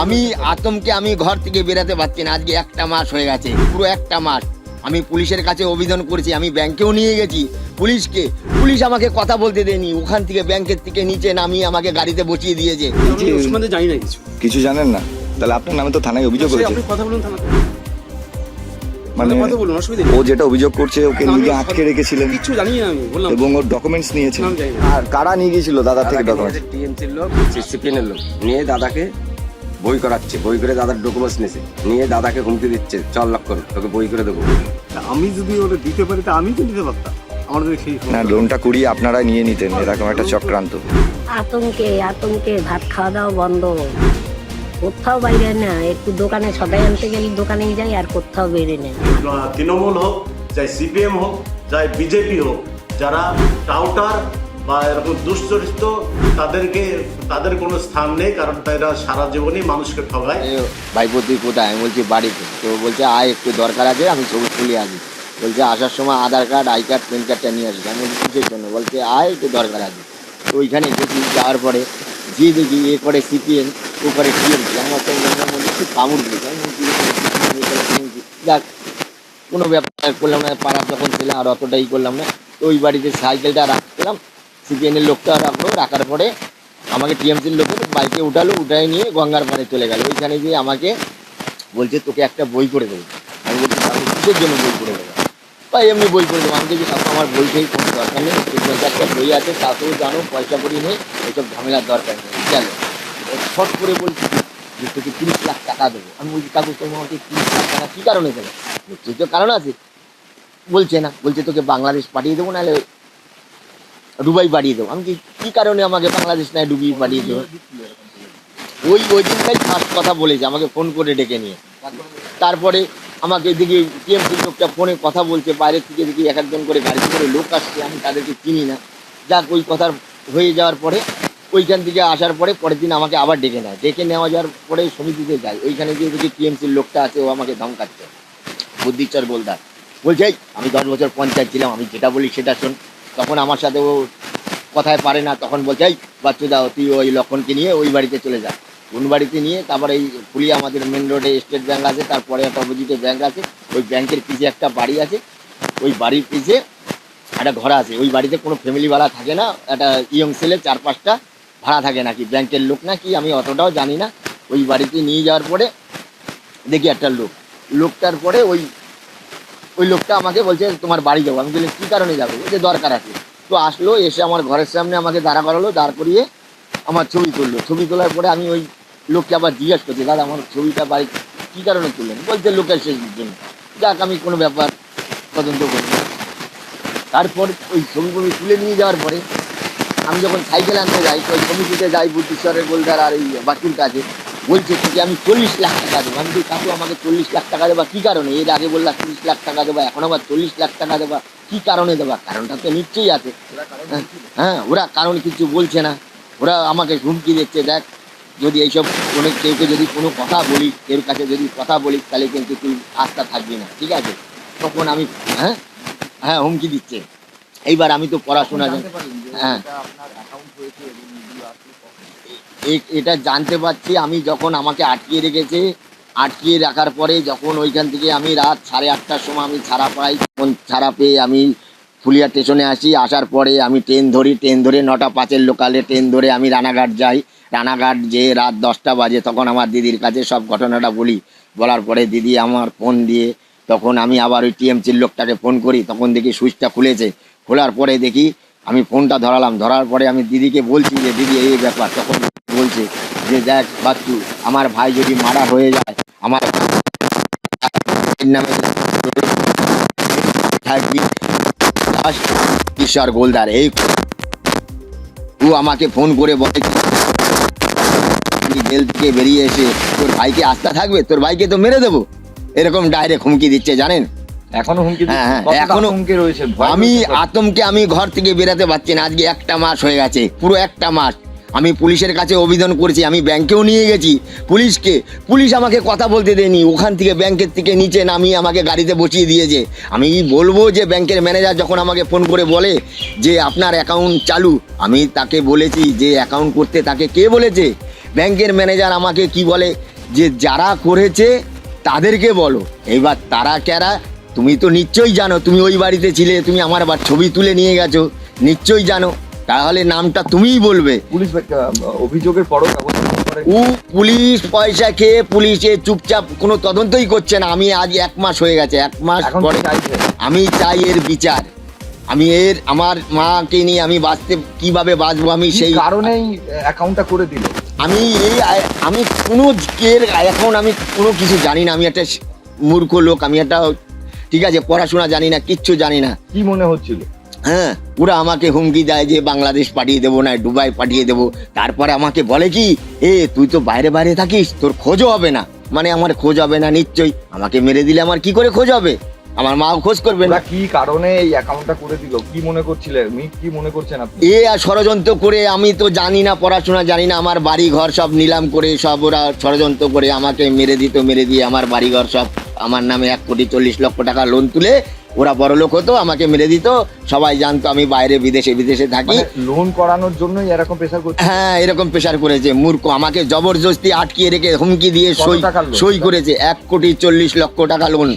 আমি আতঙ্কে আমি ঘর থেকে বেরাতে পারছি না। আজকে একটা মাস হয়ে গেছে পুরো একটা মাস। আমি পুলিশের কাছে অভিযোগ করেছি আমি ব্যাংকেও নিয়ে গেছি। পুলিশকে পুলিশ আমাকে কথা বলতে দেয়নি। ওখান থেকে ব্যাংকের থেকে নিচে নামিয়ে আমাকে গাড়িতে বসিয়ে দিয়েছে। জানি না কিছু। কিছু জানেন না? তাহলে আপনার নামে তো থানায় অভিযোগ করেছে কথা বলুন মানে অসুবিধা ও যেটা অভিযোগ করছে ওকে আমি নিজে আটকে রেখেছিলেন। কিচ্ছু জানি না আমি বললাম। এবং ওর ডকুমেন্টস নিয়েছেন নাম জানি না। আর কারা নিয়ে গিয়েছিল দাদার থেকে ডকুমেন্টস টিএমসির লোক সিপিএনের লোক। নিয়ে দাদাকে বই করাচ্ছে বই করে দাদার ডকুমেন্টস নিয়েছে। নিয়ে দাদাকে হুমকি দিচ্ছে চল লক্ষণ তোকে বই করে দেবো। আমি যদি ওটা দিতে পারি তা আমি তো দিতে পারতাম। আমার কাছে সেই না লোনটা কুড়িয়ে আপনারা নিয়ে নিতেন এরকম একটা চক্রান্ত। আতঙ্কে আতঙ্কে ভাত খাওয়া দাওয়া বন্ধ। কোথাও বাইরে না একটু দোকানে সদাই আনতে গেলে দোকানেই যাই আর কোথাও বেরে না। তৃণমূল হোক চাই সিপিএম হোক চাই বিজেপি হোক যারা টাউটার বা এরকম দুশ্চরিত্র তাদেরকে, তাদের কোনো স্থান নেই, কারণ তারা সারা জীবনই মানুষকে ঠগায়। ভাইপো তুই কোথায়? আমি বলছি বাড়িতে তো বলছে, আয়, একটু দরকার আছে, আমি ছবি তুলে আসি বলছে, আসার সময় Aadhaar card, I card, PAN কার্ডটা নিয়ে আসবে আমি বলছি, কিসের জন্য? বলছে, আয়, একটু দরকার আছে। তো ওইখানে দেখি, যাওয়ার পরে যে দেখি, এ করে সিপিএম, ও করে টিএমসি। আমার তো মধ্যে কামড় দিয়েছে আমি। যাক, কোনো ব্যাপার করলাম না পাড়া যখন ছিলাম আর অতটাই করলাম না, তো ওই বাড়িতে সাইকেলটা রাখছিলাম। সিপিএনের লোকটা রাখল, রাখার পরে আমাকে টিএমসির লোকের বাইকে উঠালো উঠাই নিয়ে গঙ্গার পাড়ে চলে গেল। ওইখানে গিয়ে আমাকে বলছে, তোকে একটা বই করে দেবো। আমি বলছি কিসের জন্য বই করে দেবো? বা এমনি বই করে দেবো। আমি দেখি কাকু আমার বই টই কোনো দরকার নেই। একটা বই আছে তাতেও জানো, পয়সা করি নেই এইসব ঝামেলার দরকার নেই গেল শর্ট করে বলছি, যে তোকে তিরিশ লাখ টাকা দেবো। আমি বলছি কাকু তুমি আমাকে তিরিশ লাখ টাকা কী কারণে দেবে? তুই তো কারণ আছে। বলছে, না, বলছে তোকে বাংলাদেশ পাঠিয়ে দেবো, নাহলে দুবাই পাঠিয়ে দেবো। আমি কি কারণে আমাকে বাংলাদেশ নয় ডুবি পাঠিয়ে দেবো? ওই ওই দিনটাই ফার্স্ট কথা বলেছে আমাকে ফোন করে ডেকে নিয়ে। তারপরে আমাকে দেখি টিএমসি লোকটা ফোনে কথা বলছে বাইরের থেকে দেখি এক একজন করে গাড়িতে করে লোক আসছে, আমি তাদেরকে চিনি না। যাক, ওই কথার হয়ে যাওয়ার পরে, ওইখান থেকে আসার পরে পরের দিন আমাকে আবার ডেকে নেয়। ডেকে নেওয়া যাওয়ার পরে সমিতিতে যাই ওইখানে গিয়ে দেখি টিএমসির লোকটা আছে, ও আমাকে ধমকাচ্ছে বুদ্ধিচর গোলদার বলছে আমি দশ বছর পঞ্চায়েত ছিলাম, আমি যেটা বলি সেটা শোন। তখন আমার সাথে ও কথায় পারে না, তখন বলছে, এই বাচ্চু দাও, তুই ওই লক্ষণকে নিয়ে ওই বাড়িতে চলে যা। কোন বাড়িতে নিয়ে তারপরে এই ফুলিয়া আমাদের মেন রোডে স্টেট ব্যাঙ্ক আছে, তারপরে একটা অপোজিটে ব্যাঙ্ক আছে, ওই ব্যাংকের পিছে একটা বাড়ি আছে, ওই বাড়ির পিছে একটা ঘর আছে, ওই বাড়িতে কোনো ফ্যামিলি ভাড়া থাকে না, একটা ইয়ং ছেলে চার পাঁচটা ভাড়া থাকে নাকি ব্যাংকের লোক নাকি, আমি অতটাও জানি না। ওই বাড়িতে নিয়ে যাওয়ার পরে দেখি একটা লোক, লোকটার পরে ওই ওই লোকটা আমাকে বলছে, তোমার বাড়ি যাব আমি বলি কী কারণে যাব? বলছে দরকার আছে। তো আসলো, এসে আমার ঘরের সামনে আমাকে দাঁড়া করালো, দাঁড় করিয়ে আমার ছবি তুললো। ছবি তোলার পরে আমি ওই লোককে আবার জিজ্ঞেস করছি, দাদা, আমার ছবিটা বাড়ি কী কারণে তুললেন? বলছে, লোকের শেষ জন্য যাক, আমি কোনো ব্যাপার তদন্ত করি। তারপর ওই ছবি তুলে নিয়ে যাওয়ার পরে আমি যখন সাইকেল আনতে যাই, তো সমিতিতে যাই বুদ্ধিশ্বরের গোলদার আর এই বাকির কাছে বলছে তোকে আমি চল্লিশ লাখ টাকা দেবো। আমি কাকু আমাকে চল্লিশ লাখ টাকা দেবা কী কারণে? এর আগে বললাম তিরিশ লাখ টাকা দেবা এখন আবার চল্লিশ লাখ টাকা দেবা কী কারণে দেবা? কারণটা তো নিশ্চয়ই আছে। হ্যাঁ, হ্যাঁ ওরা কারণ কিছু বলছে না। ওরা আমাকে হুমকি দিচ্ছে দেখ যদি এইসব কোনো কেউকে যদি কোনো কথা বলি কেউ কাছে যদি কথা বলি তাহলে কিন্তু তুই আস্থা থাকবি না ঠিক আছে? তখন আমি হ্যাঁ হ্যাঁ হুমকি দিচ্ছে। এইবার আমি তো পড়াশোনা হ্যাঁ। এটা জানতে পারছি, আমি যখন আমাকে আটকিয়ে রেখেছে, আটকিয়ে রাখার পরে যখন ওইখান থেকে আমি রাত সাড়ে আটটার সময় আমি ছাড়া পাই, তখন ছাড়া পেয়ে আমি ফুলিয়া স্টেশনে আসি, আসার পরে আমি ট্রেন ধরি, ট্রেন ধরে নটা পাঁচের লোকালে ট্রেন ধরে আমি রানাঘাট যাই। রানাঘাট যে রাত দশটা বাজে, তখন আমার দিদির কাছে সব ঘটনাটা বলি। বলার পরে দিদি আমার ফোন দিয়ে, তখন আমি আবার ওই টিএমসির লোকটাকে ফোন করি, তখন দেখি সুইচটা খুলেছে। খোলার পরে দেখি আমি ফোনটা ধরালাম, ধরার পরে আমি দিদিকে বলছি যে, দিদি, এই ব্যাপার তখন বলছে যে, দেখ বাচ্চু, আমার ভাই যদি মারা হয়ে যায়, আমার নামে কিশোর গোলদার, এই ও আমাকে ফোন করে বলে জেল থেকে বেরিয়ে এসে তোর ভাইকে আস্থা থাকবে? তোর ভাইকে তো মেরে দেবো? এরকম ডাইরেক্ট হুমকি দিচ্ছে, জানেন? এখনও হুমকি হ্যাঁ, হ্যাঁ, এখনো- হুমকি রয়েছে? আমি? আতঙ্কে আমি ঘর থেকে বেরাতে পারছি না আজকে একটা মাস হয়ে গেছে পুরো একটা মাস। আমি পুলিশের কাছে অভিযোগ করেছি আমি ব্যাংকেও নিয়ে গেছি। পুলিশকে পুলিশ আমাকে কথা বলতে দেয়নি ওখান থেকে ব্যাংকের থেকে নিচে নামিয়ে আমাকে গাড়িতে বসিয়ে দিয়েছে। আমি বলব যে ব্যাংকের ম্যানেজার যখন আমাকে ফোন করে বলে যে আপনার অ্যাকাউন্ট চালু আমি তাকে বলেছি যে অ্যাকাউন্ট করতে তাকে কে বলেছে? ব্যাংকের ম্যানেজার আমাকে কি বলে? যে যারা করেছে তাদেরকে বলো। এবার তারা ক্যারা তুমি তো নিশ্চয়ই জানো তুমি ওই বাড়িতে ছিলে তুমি আমার আবার ছবি তুলে নিয়ে গেছো নিশ্চয়ই জানো। তাহলে নামটা তুমিই বলবে। পুলিশ অভিযোগের পরও ব্যবস্থা ও পুলিশ পয়সা খেয়ে পুলিশে চুপচাপ কোনো তদন্তই করছে না। আমি আজ এক মাস হয়ে গেছে এক মাস পরে আমি চাই এর বিচার। আমি এর আমার মাকে নিয়ে আমি বাঁচতে কীভাবে বাঁচবো আমি সেই সেই কারণেই অ্যাকাউন্টটা করে দিল? আমি এই আমি কোনো এর এখন আমি কোনো কিছু জানি না। আমি একটা মূর্খ লোক আমি একটা ঠিক আছে পড়াশোনা জানি না কিচ্ছু জানি না। কি মনে হচ্ছিল? হ্যাঁ ওরা আমাকে হুমকি দেয় যে বাংলাদেশ পাঠিয়ে দেবো না দুবাই পাঠিয়ে দেবো। তারপরে আমাকে বলে কি এ তুই তো বাইরে বাইরে থাকিস তোর খোঁজও হবে না। মানে আমার খোঁজ হবে না নিশ্চয়ই। আমাকে মেরে দিলে আমার কি করে খোঁজ হবে? আমার মাও খোঁজ করবে না। কি কারণে এই অ্যাকাউন্টটা করে দিল? কি মনে করছিলেন? কি মনে করছেন আপনি? এ আর ষড়যন্ত্র করে আমি তো জানি না পড়াশোনা জানি না আমার বাড়ি ঘর সব নিলাম করে সব ওরা ষড়যন্ত্র করে আমাকে মেরে দিত মেরে দিয়ে আমার বাড়ি ঘর সব আমার নামে এক কোটি চল্লিশ লক্ষ টাকা লোন তুলে ওরা বড় লোক হতো আমাকে মেরে দিত সবাই জানতো আমি বাইরে বিদেশে বিদেশে থাকি। মানে লোন করানোর জন্যই এরকম প্রেশার করছে? হ্যাঁ এরকম প্রেশার করেছে মূর্খ আমাকে জবরদস্তি আটকিয়ে রেখে হুমকি দিয়ে সই সই করেছে এক কোটি চল্লিশ লক্ষ টাকা লোন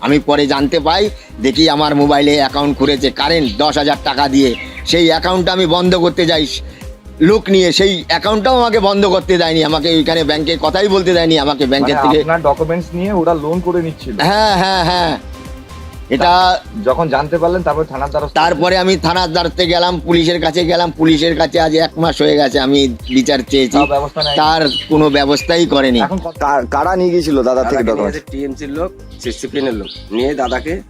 আমি পরে জানতে পাই দেখি আমার মোবাইলে অ্যাকাউন্ট খুলেছে কারেন্ট দশ হাজার টাকা দিয়ে। সেই অ্যাকাউন্টটা আমি বন্ধ করতে যাই লোক নিয়ে সেই অ্যাকাউন্টটাও আমাকে বন্ধ করতে দেয়নি আমাকে ওইখানে ব্যাংকে কথাই বলতে দেয়নি আমাকে ব্যাংকের মানে থেকে ডকুমেন্টস নিয়ে ওরা লোন করে নিচ্ছে হ্যাঁ হ্যাঁ হ্যাঁ। এটা যখন জানতে পারলেন তারপর থানার দ্বারস্থ তারপরে আমি থানার দ্বারতে গেলাম পুলিশের কাছে গেলাম পুলিশের কাছে আজ এক মাস হয়ে গেছে আমি বিচার চেয়েছি। তার কোনো ব্যবস্থাই করেনি। কা- কারা নিয়ে গিয়েছিল দাদা থেকে টিএমসির লোক সিসিপিএনের লোক। নিয়ে দাদাকে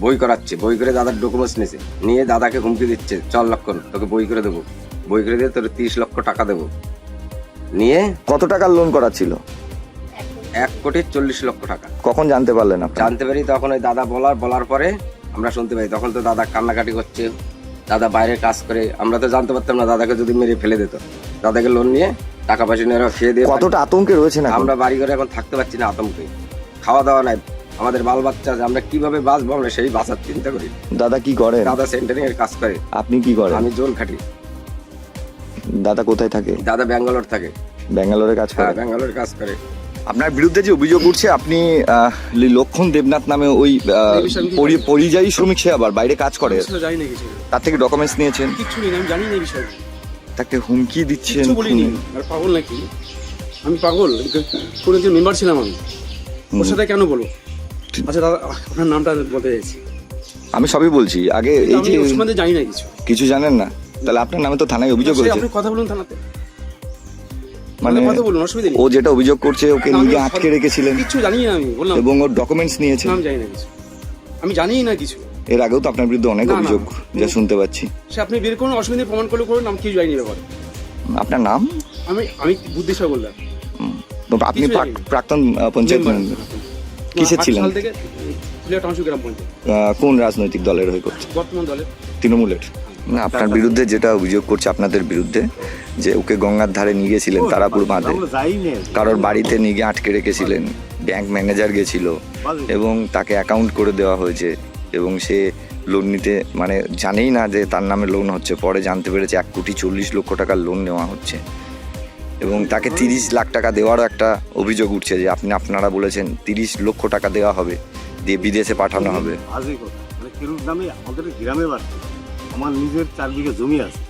বই করাচ্ছে বই করে দাদার ডকুমেন্টস নিয়েছে। নিয়ে দাদাকে হুমকি দিচ্ছে চল লক্ষণ তোকে বই করে দেবো। বই করে দিয়ে তোর তিরিশ লক্ষ টাকা দেবো। নিয়ে কত টাকার লোন করা ছিল? এক কোটি চল্লিশ লক্ষ টাকা। কখন জানতে পারলেন আপনি? জানতে পারি তখন ওই দাদা বলার বলার পরে আমরা শুনতে পাই তখন তো দাদা কান্নাকাটি করছে দাদা বাইরে কাজ করে আমরা তো জানতে পারতাম না দাদাকে যদি মেরে ফেলে দিত। দাদাকে লোন নিয়ে টাকা পয়সা নিয়ে ওরা খেয়ে দিয়ে কতটা আতঙ্কে রয়েছেন এখন? আমরা বাড়ি ঘরে এখন থাকতে পারছি না আতঙ্কে। খাওয়া দাওয়া নাই আমাদের বাল বাচ্চা আছে, আমরা কীভাবে বাঁচবো আমরা সেই বাঁচার চিন্তা করি। দাদা কি করেন? দাদা সেন্টারিং এর কাজ করে। আপনি কি করেন? আমি জোল খাটি। দাদা কোথায় থাকে? দাদা ব্যাঙ্গালোর থাকে। ব্যাঙ্গালোরে কাজ হ্যাঁ করে? ব্যাঙ্গালোর কাজ করে। আপনার বিরুদ্ধে যে অভিযোগ উঠছে আপনি লক্ষণ দেবনাথ নামে ওই পরিযায়ী শ্রমিক সে আবার বাইরে কাজ করে। জানি না কিছু। তার থেকে ডকুমেন্টস নিয়েছেন। নেই আমি জানি না বিষয়ে। তাকে হুমকি দিচ্ছেন বলিনি। আর পাগল নাকি? আমি পাগল? কোনো একজন মেম্বার ছিলাম আমি। ওর সাথে কেন বলো আচ্ছা দাদা আপনার নামটা বলতে চাইছি। আমি সবই বলছি। আগে এই যে সম্বন্ধে জানি না কিছু। কিছু জানেন না? তাহলে আপনার নামে তো থানায় অভিযোগ সে করেছে আপনি কথা বলুন থানাতে। মানে কথা বলুন অসুবিধা ও যেটা অভিযোগ করছে ওকে নিজে আটকে রেখেছিলেন। কিচ্ছু জানি না আমি বললাম। এবং ওর ডকুমেন্টস নিয়েছে। নাম জানি না কিছু। আমি জানি না কিছু। এর আগেও তো আপনার বিরুদ্ধে অনেক। অভিযোগ যা শুনতে পাচ্ছি। সে আপনি বের করুন অসুবিধা প্রমাণ করলে করুন আমি কিছু জানি না আপনার নাম? আমি আমি বুদ্ধিশ্বর বললাম। আপনি। প্রাক্তন পঞ্চায়েত। কিসের ছিলেন? কোন রাজনৈতিক দলের হয়ে করছে? বর্তমান দলের। তৃণমূলের। না আপনার বিরুদ্ধে যেটা অভিযোগ করছে আপনাদের বিরুদ্ধে যে ওকে গঙ্গার ধারে নিয়ে গেছিলেন তারাপুর বাঁধে। কারোর বাড়িতে নিয়ে গিয়ে আটকে রেখেছিলেন ব্যাংক ম্যানেজার গেছিল এবং তাকে অ্যাকাউন্ট করে দেওয়া হয়েছে এবং সে লোন নিতে মানে জানেই না যে তার নামে লোন হচ্ছে পরে জানতে পেরেছে এক কোটি চল্লিশ লক্ষ টাকার লোন নেওয়া হচ্ছে। এবং তাকে তিরিশ লাখ টাকা দেওয়ারও একটা অভিযোগ উঠছে যে আপনি আপনারা বলেছেন তিরিশ লক্ষ টাকা দেওয়া হবে দিয়ে বিদেশে পাঠানো হবে। মানে গ্রামে আমার নিজের চার বিঘা জমি আছে।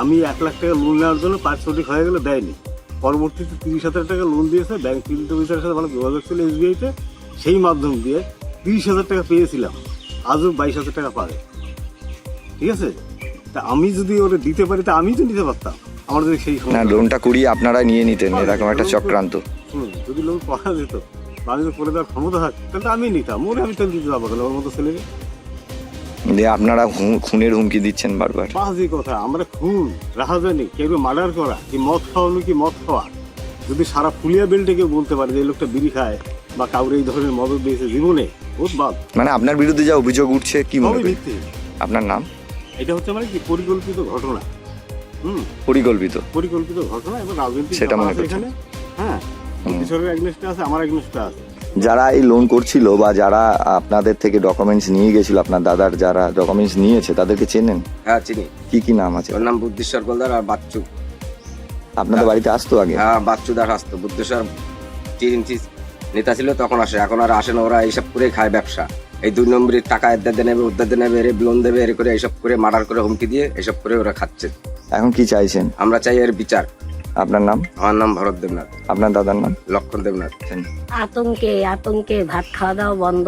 আমি এক লাখ টাকা লোন নেওয়ার জন্য পাঁচ ছটি হয়ে গেলে দেয়নি। পরবর্তীতে তিরিশ হাজার টাকা লোন দিয়েছে ব্যাংক ফিল্ড অফিসারের সাথে ভালো যোগাযোগ ছিল এসবিআইতে সেই মাধ্যম দিয়ে তিরিশ হাজার টাকা পেয়েছিলাম। আজও বাইশ হাজার টাকা পাবে। ঠিক আছে? তা আমি যদি ওরা দিতে পারি তা আমি তো নিতে পারতাম। আমার যদি সেই সময় লোনটা করিয়ে আপনারা নিয়ে নিতেন এরকম একটা চক্রান্ত। শুনুন যদি লোন পাওয়া যেত বা আমি যদি করে দেওয়ার ক্ষমতা থাকতো তাহলে আমি নিতাম। ওরে আমি তেল দিতে যাব ওর মতো ছেলেকে। দিয়ে আপনারা খুনের হুমকি দিচ্ছেন বারবার। বাজে কথা আমরা খুন রাহাজানি কেউ মার্ডার করা কি মদ খাওয়ানো কি মদ খাওয়া? যদি সারা ফুলিয়া বেল্টে কেউ বলতে পারে যে লোকটা বিড়ি খায় বা কাউরে এই ধরনের মদ দিয়েছে জীবনে বাদ। মানে আপনার বিরুদ্ধে যা অভিযোগ উঠছে কি মনে আপনার নাম? এটা হচ্ছে মানে কি পরিকল্পিত ঘটনা। হুম। পরিকল্পিত। পরিকল্পিত ঘটনা এবং রাজনৈতিক সেটা মনে। এখানে হ্যাঁ কিশোরের এগনেস্টে আছে আমার এগনেস্টে আছে। যারা এই লোন করছিল বা যারা আপনাদের থেকে ডকুমেন্টস নিয়ে গেছিল আপনার দাদার যারা ডকুমেন্টস নিয়েছে তাদেরকে চেনেন? হ্যাঁ চিনি। কি কি নাম আছে? ওর নাম বুদ্ধিশ্বর গোলদার আর বাচ্চু। আপনাদের বাড়িতে আসতো আগে? হ্যাঁ বাচ্চু দাস আসতো বুদ্ধেশ্বর টিএমসি নেতা ছিল তখন আসে। এখন আর আসে না ওরা এইসব করে খায় ব্যবসা। এই দুই নম্বরের টাকা এদ্দাতে নেবে উদ্দাতে নেবে এর লোন দেবে এর করে এইসব করে মার্ডার করে হুমকি দিয়ে এইসব করে ওরা খাচ্ছে। এখন কি চাইছেন? আমরা চাই এর বিচার। আপনার নাম? আমার নাম ভরত দেবনাথ। আপনার দাদার নাম? লক্ষণ দেবনাথ। আতঙ্কে আতঙ্কে ভাত খাওয়া দাওয়া বন্ধ।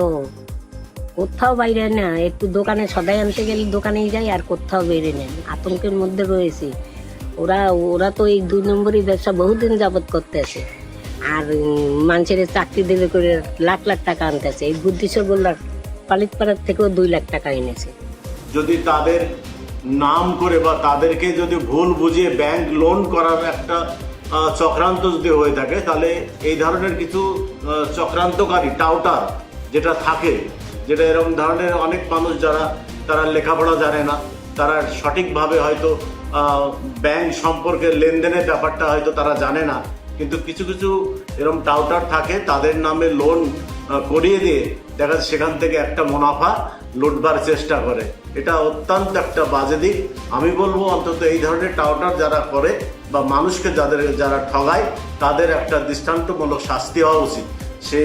কোথাও বাইরে না একটু দোকানে সদাই আনতে গেলে দোকানেই যাই আর কোথাও বেরে নেন আতঙ্কের মধ্যে রয়েছে। ওরা ওরা তো এই দুই নম্বরই ব্যবসা বহুদিন যাবত করতেছে আর মানুষের চাকরি দেবে করে লাখ লাখ টাকা আনতেছে এই বুদ্ধিশ্বর বললার পালিত পাড়ার থেকেও দুই লাখ টাকা এনেছে। যদি তাদের নাম করে বা তাদেরকে যদি ভুল বুঝিয়ে ব্যাংক লোন করার একটা চক্রান্ত যদি হয়ে থাকে, তাহলে এই ধরনের কিছু চক্রান্তকারী, টাউটার যেটা থাকে, যেটা এরকম ধরনের অনেক মানুষ যারা, তারা লেখাপড়া জানে না, তারা সঠিকভাবে হয়তো ব্যাংক সম্পর্কে লেনদেনের ব্যাপারটা হয়তো তারা জানে না, কিন্তু কিছু কিছু এরকম টাউটার থাকে, তাদের নামে লোন করিয়ে দিয়ে দেখা যাচ্ছে সেখান থেকে একটা মুনাফা লুটবার চেষ্টা করে। এটা অত্যন্ত একটা বাজে দিক। আমি বলব অন্তত এই ধরনের টাউটার যারা করে বা মানুষকে যাদের, যারা ঠগায়, তাদের একটা দৃষ্টান্তমূলক শাস্তি হওয়া উচিত। সে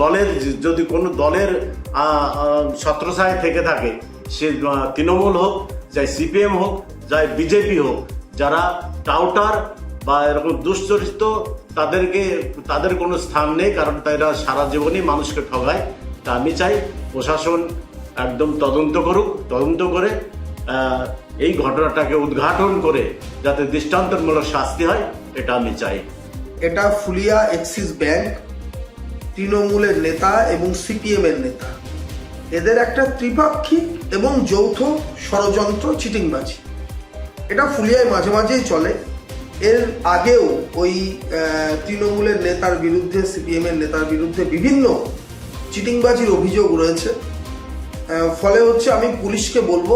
দলের, যদি কোনো দলের ছত্রছায় থেকে থাকে, সে তৃণমূল হোক, চাই সিপিএম হোক, চাই বিজেপি হোক, যারা টাউটার বা এরকম দুশ্চরিত্র তাদেরকে, তাদের কোনো স্থান নেই, কারণ তারা সারা জীবনই মানুষকে ঠগায়। তা আমি চাই প্রশাসন একদম তদন্ত করুক, তদন্ত করে এই ঘটনাটাকে উদ্ঘাটন করে যাতে দৃষ্টান্তমূলক শাস্তি হয়, এটা আমি চাই। এটা ফুলিয়া এক্সিস ব্যাংক, তৃণমূলের নেতা এবং সিপিএম এর নেতা। এদের একটা ত্রিপাক্ষিক এবং যৌথ ষড়যন্ত্র চিটিংবাজি। এটা ফুলিয়ায় মাঝে মাঝেই চলে। এর আগেও ওই তৃণমূলের নেতার বিরুদ্ধে সিপিএম এর নেতার বিরুদ্ধে বিভিন্ন চিটিংবাজির অভিযোগ রয়েছে। ফলে হচ্ছে আমি পুলিশকে বলব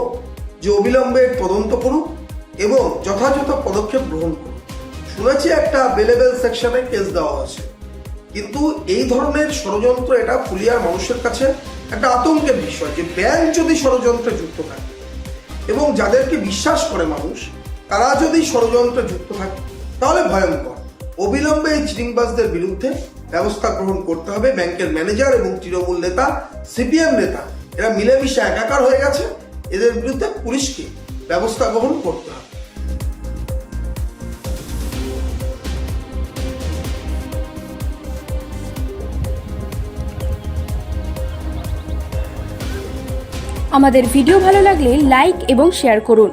যে অবিলম্বে তদন্ত করুক এবং যথাযথ পদক্ষেপ গ্রহণ করুক। শুনেছি একটা বেলেবেল সেকশনে কেস দেওয়া হয়েছে। কিন্তু এই ধরনের ষড়যন্ত্র এটা ফুলিয়ার মানুষের কাছে একটা আতঙ্কের বিষয় যে ব্যাংক যদি ষড়যন্ত্রে যুক্ত থাকে এবং যাদেরকে বিশ্বাস করে মানুষ তারা যদি ষড়যন্ত্রে যুক্ত থাকে, তাহলে ভয়ঙ্কর। অবিলম্বে এই চিটিংবাজদের বিরুদ্ধে ব্যবস্থা গ্রহণ করতে হবে। ব্যাংকের ম্যানেজার এবং তৃণমূল নেতা, সিপিএম নেতা, এরা মিলেমিশে একাকার হয়ে গেছে। এদের বিরুদ্ধে পুলিশকে ব্যবস্থা গ্রহণ করতে হবে। আমাদের ভিডিও ভালো লাগলে লাইক এবং শেয়ার করুন।